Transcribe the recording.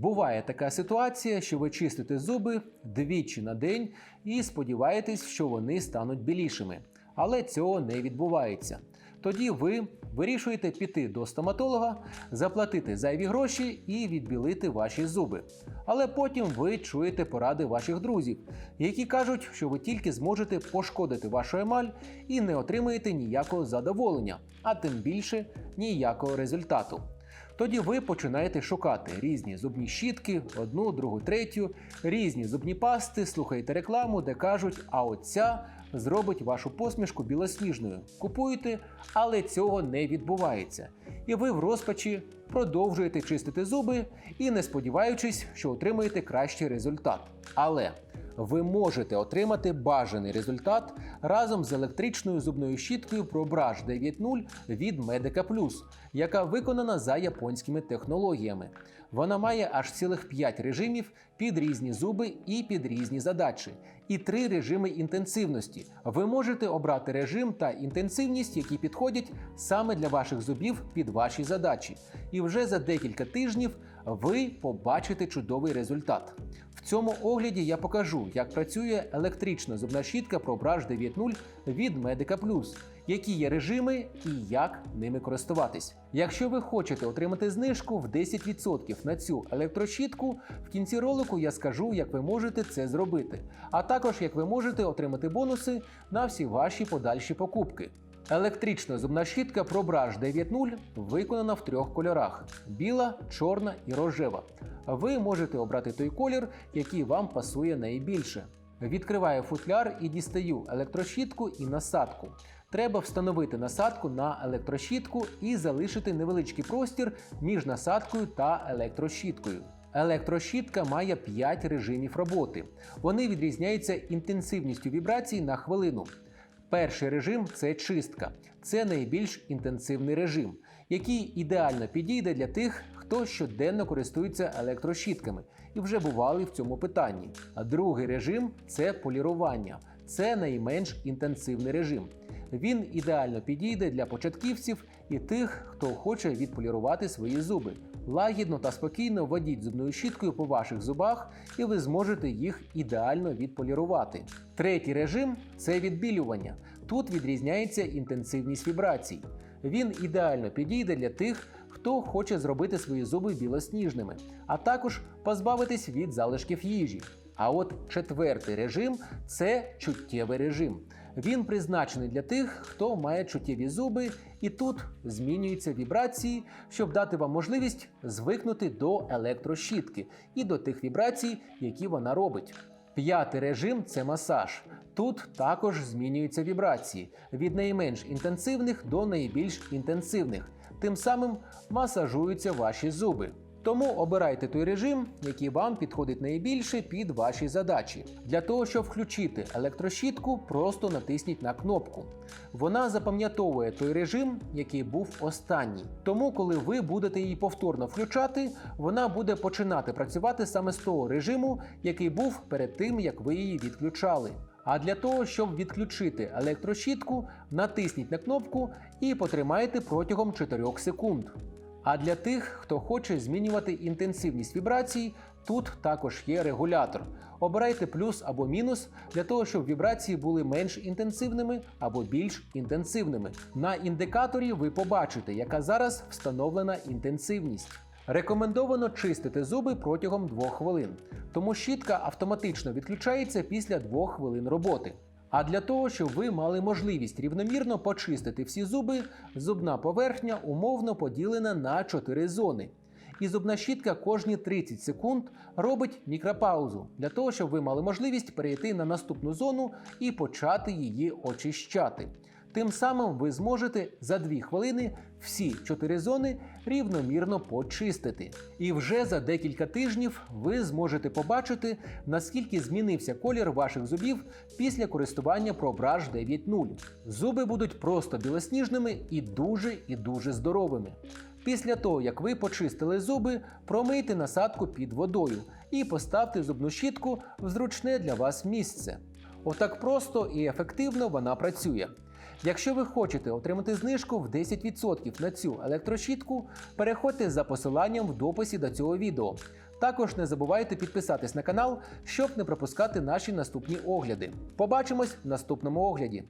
Буває така ситуація, що ви чистите зуби двічі на день і сподіваєтесь, що вони стануть білішими. Але цього не відбувається. Тоді ви вирішуєте піти до стоматолога, заплатити зайві гроші і відбілити ваші зуби. Але потім ви чуєте поради ваших друзів, які кажуть, що ви тільки зможете пошкодити вашу емаль і не отримаєте ніякого задоволення, а тим більше ніякого результату. Тоді ви починаєте шукати різні зубні щітки, одну, другу, третю, різні зубні пасти, слухаєте рекламу, де кажуть, а оця зробить вашу посмішку білосніжною. Купуєте, але цього не відбувається. І ви в розпачі продовжуєте чистити зуби і не сподіваючись, що отримаєте кращий результат. Але ви можете отримати бажаний результат разом з електричною зубною щіткою ProBrush 9.0 від Medica Plus, яка виконана за японськими технологіями. Вона має аж цілих 5 режимів під різні зуби і під різні задачі, і три режими інтенсивності. Ви можете обрати режим та інтенсивність, які підходять саме для ваших зубів під ваші задачі. І вже за декілька тижнів ви побачите чудовий результат. В цьому огляді я покажу, як працює електрична зубна щітка ProBrush 9.0 від Medica Plus, які є режими і як ними користуватись. Якщо ви хочете отримати знижку в 10% на цю електрощітку, в кінці ролику я скажу, як ви можете це зробити, а також як ви можете отримати бонуси на всі ваші подальші покупки. Електрична зубна щітка ProBrush 9.0 виконана в трьох кольорах: біла, чорна і рожева. Ви можете обрати той колір, який вам пасує найбільше. Відкриваю футляр і дістаю електрощітку і насадку. Треба встановити насадку на електрощітку і залишити невеличкий простір між насадкою та електрощіткою. Електрощітка має 5 режимів роботи. Вони відрізняються інтенсивністю вібрацій на хвилину. Перший режим це чистка. Це найбільш інтенсивний режим, який ідеально підійде для тих, хто щоденно користується електрощітками і вже бували в цьому питанні. А другий режим це полірування. Це найменш інтенсивний режим. Він ідеально підійде для початківців і тих, хто хоче відполірувати свої зуби. Лагідно та спокійно водіть зубною щіткою по ваших зубах, і ви зможете їх ідеально відполірувати. Третій режим це відбілювання. Тут відрізняється інтенсивність вібрацій. Він ідеально підійде для тих, хто хоче зробити свої зуби білосніжними, а також позбавитись від залишків їжі. А от четвертий режим це чуттєвий режим. Він призначений для тих, хто має чуттєві зуби, і тут змінюються вібрації, щоб дати вам можливість звикнути до електрощітки і до тих вібрацій, які вона робить. П'ятий режим це масаж. Тут також змінюються вібрації від найменш інтенсивних до найбільш інтенсивних. Тим самим масажуються ваші зуби. Тому обирайте той режим, який вам підходить найбільше під ваші задачі. Для того, щоб включити електрощітку, просто натисніть на кнопку. Вона запам'ятовує той режим, який був останній. Тому, коли ви будете її повторно включати, вона буде починати працювати саме з того режиму, який був перед тим, як ви її відключали. А для того, щоб відключити електрощітку, натисніть на кнопку і потримайте протягом 4 секунд. А для тих, хто хоче змінювати інтенсивність вібрацій, тут також є регулятор. Обирайте плюс або мінус для того, щоб вібрації були менш інтенсивними або більш інтенсивними. На індикаторі ви побачите, яка зараз встановлена інтенсивність. Рекомендовано чистити зуби протягом 2 хвилин, тому щітка автоматично відключається після 2 хвилин роботи. А для того, щоб ви мали можливість рівномірно почистити всі зуби, зубна поверхня умовно поділена на 4 зони. І зубна щітка кожні 30 секунд робить мікропаузу для того, щоб ви мали можливість перейти на наступну зону і почати її очищати. Тим самим ви зможете за 2 хвилини всі 4 зони рівномірно почистити. І вже за декілька тижнів ви зможете побачити, наскільки змінився колір ваших зубів після користування ProBrush 9.0. Зуби будуть просто білосніжними і дуже і дуже здоровими. Після того, як ви почистили зуби, промийте насадку під водою і поставте зубну щітку в зручне для вас місце. Отак просто і ефективно вона працює. Якщо ви хочете отримати знижку в 10% на цю електрощітку, переходьте за посиланням в дописі до цього відео. Також не забувайте підписатись на канал, щоб не пропускати наші наступні огляди. Побачимось в наступному огляді.